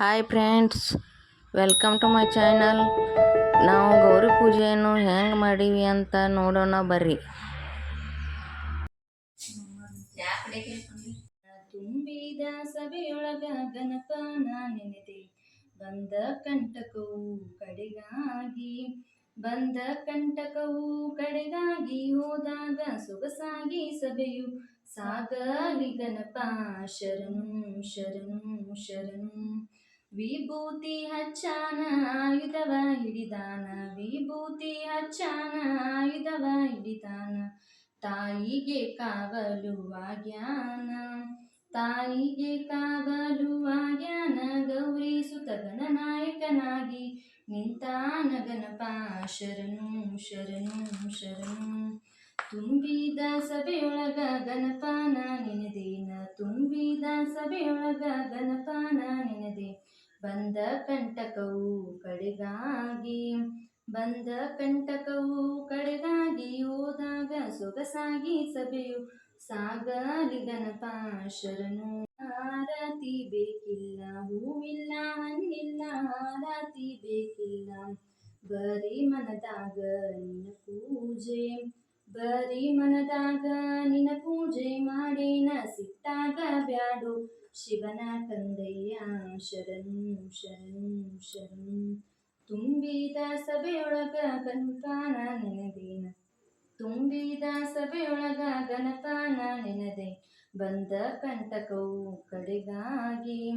Hi friends welcome to my channel ನಾವು ಗೌರಿ ಪೂಜೆಯನ್ನು ಹೆಂಗೆ ಮಾಡೀವಿ ಅಂತ ನೋಡೋಣ ಬರ್ರಿ. ತುಂಬಿದ ಸಭೆಯೊಳಗ ಗಣಪನ ನೆನೆದೆ. ಬಂದ ಕಂಟಕವು ಕಡೆಗಾಗಿ, ಬಂದ ಕಂಟಕವು ಕಡೆಗಾಗಿ ಹೋದಾಗ ಸೊಗಸಾಗಿ ಸಭೆಯು. ಸಾಗಲಿ ಗಣಪ, ಶರಣು ಶರಣು ಶರಣು. ವಿಭೂತಿ ಹಚ್ಚಾನ ಆಯುಧವ ಹಿಡಿದಾನ, ವಿಭೂತಿ ಹಚ್ಚಾನ ಆಯುಧವ ಹಿಡಿದಾನ, ತಾಯಿಗೆ ಕಾವಲು ಆಗ್ಯಾನ ತಾಯಿಗೆ ಕಾವಲು ಜ್ಞಾನ, ಗೌರಿ ಸುತ ಗಣನಾಯಕನಾಗಿ ನಿಂತಾನ ಗಣಪ ಶರಣು ಶರಣು ಶರಣು. ತುಂಬಿದ ಸಭೆಯೊಳಗ ಗಣಪನ ನಿನದೇನ ತುಂಬಿದ ಸಭೆಯೊಳಗ ಗಣಪನ ನೆನೆದೆ. ಬಂದ ಕಂಟಕವು ಕಡೆಗಾಗಿ, ಬಂದ ಕಂಟಕವು ಕಡೆಗಾಗಿ ಹೋದಾಗ ಸೊಗಸಾಗಿ ಸಭೆಯು ಸಾಗಲಿ ಗಣಪ ಶರಣು ಆರತಿ ಬೇಕಿಲ್ಲ, ಹೂವಿಲ್ಲ, ಹಣ್ಣಿಲ್ಲ, ಆರತಿ ಬೇಕಿಲ್ಲ. ಬರೀ ಮನದಾಗ ನಿನ್ನ ಪೂಜೆ. ಬರೀ ಮನದಾಗ ನಿನ್ನ ಪೂಜೆ ಮಾಡೇನ ಸಿಟ್ಟಾಗ ಬ್ಯಾಡು. ಶಿವನ ತಂದೆಯ ಶರಣು ಶರಣು ಶರಣು. ತುಂಬಿದ ಸಭೆಯೊಳಗ ಗಣಪಾನ ನೆನದೇನ. ತುಂಬಿದ ಸಭೆಯೊಳಗ ಗಣಪಾನ ನೆನದೆ. ಬಂದ ಕಂಟಕವು ಕಡೆಗಾಗಿ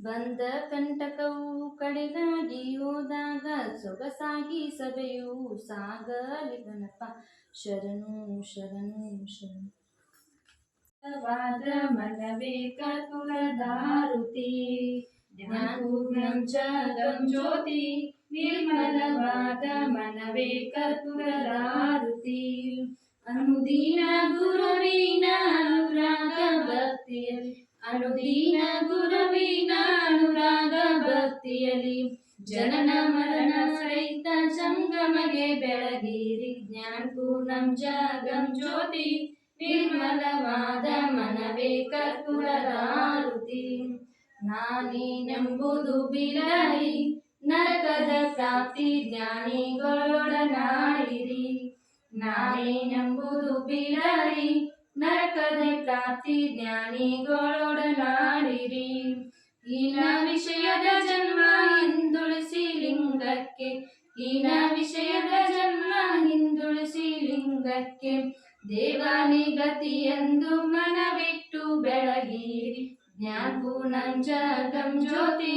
ಬಂದ ಕಂಟಕವು ಕಡೆಗಾಗಿ ಹೋದಾಗ ಸೊಗಸಾಗಿ ಸಭೆಯು ಸಾಗಲಿ ಗಣಪ ಶರಣು ಶರಣು ಶರಣು. ವಾದ ಮನವೇ ಕರ್ಪೂರದಾರುತಿ ಜ್ಞಾನಪೂರ್ಣಂ ಜಗಂ ಜ್ಯೋತಿ ನಿರ್ಮಲವಾದ ಮನವೇ ಕರ್ಪೂರದಾರುತಿ ಅನುದೀನ ಗುರುವಿನ ಅನುರಾಗ ಭಕ್ತಿಯಲ್ಲಿ ಅನುದೀನ ಗುರುವಿನ ಭಕ್ತಿಯಲ್ಲಿ ಜನನ ಮರಣ ಸಹಿತ ಜಂಗಮಗೆ ಬೆಳಗಿರಿ ಜ್ಞಾನಪೂರ್ಣಂ ಜಗಂ ಜ್ಯೋತಿ, ನಿರ್ಮಲವಾದ ಮನವೇ ಕರ್ಪೂರದಾರುತಿ ನಾನೇನೆಂಬುದು ಬಿಡರಿ ನರಕದ ಪ್ರಾಪ್ತಿ ಜ್ಞಾನಿಗಳೊಡನಾಡಿರಿ. ನಾನೇನೆಂಬುದು ಬಿಡರಿ ನರಕದ ಪ್ರಾಪ್ತಿ ಜ್ಞಾನಿಗಳೊಡನಾಡಿರಿ. ಹೀನ ವಿಷಯದ ಜನ್ಮ ಹಿಂದುಳಿಸಿ ಲಿಂಗಕ್ಕೆ. ಹೀನ ವಿಷಯದ ಜನ್ಮ ಹಿಂದುಳಿಸಿ ಲಿಂಗಕ್ಕೆ. ದೇವಾನಿ ಗತಿಯೆಂದು ಮನವಿಟ್ಟು ಬೆಳಗಿರಿ ಜ್ಞಾನಪೂರ್ಣಂ ಜಗಂ ಜ್ಯೋತಿ.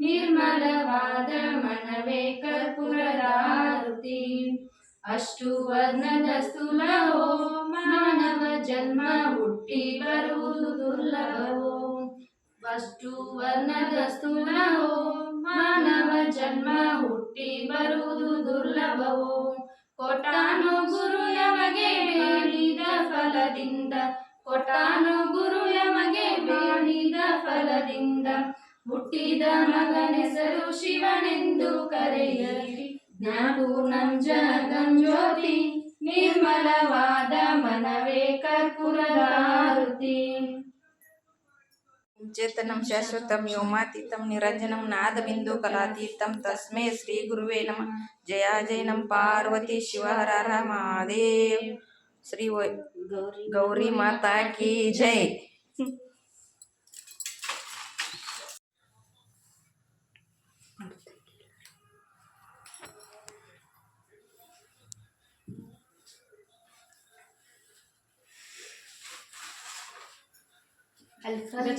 ನಿರ್ಮಲವಾದ ಮನವೇ ಕರ್ಪೂರದಾರುತಿ ಅಷ್ಟು ವರ್ಣದ ಸ್ಥೂಲವೋ ಮಾನವ ಜನ್ಮ ಹುಟ್ಟಿ ಬರುವುದು ದುರ್ಲಭವೋ. ಅಷ್ಟು ವರ್ಣದ ಸ್ಥೂಲವೋ ಮಾನವ ಜನ್ಮ ಹುಟ್ಟಿ ಬರುವುದು ದುರ್ಲಭವೋ. ಕೊಟ್ಟಾನು ಗುರು ಯಮಗೆ ಬೇಡಿದ ಫಲದಿಂದ, ಕೊಟ್ಟಾನು ಗುರು ಯಮಗೆ ಬೇಡಿದ ಫಲದಿಂದ. ಹುಟ್ಟಿದ ಮಗನೆಸರು ಶಿವನೆಂದು ಕರೆಯಲಿ. ಜ್ಞಾಪೂರ್ಣಂ ಜಗಂ ಜ್ಯೋತಿ, ನಿರ್ಮಲವಾದ ಮನವೇ ಕರ್ಪೂರದಾರುತಿ ಚೇತನಂ చేతనం శాశ్వతం వ్యోమాతీతం నిరంజనం నాదబిందు కళాతీతం తస్మే శ్రీ గురువే నమ జయాజయనం పార్వతి శివహర మహాదేవ్ శ్రీ గౌరీ మాతా కీ జై Alfredo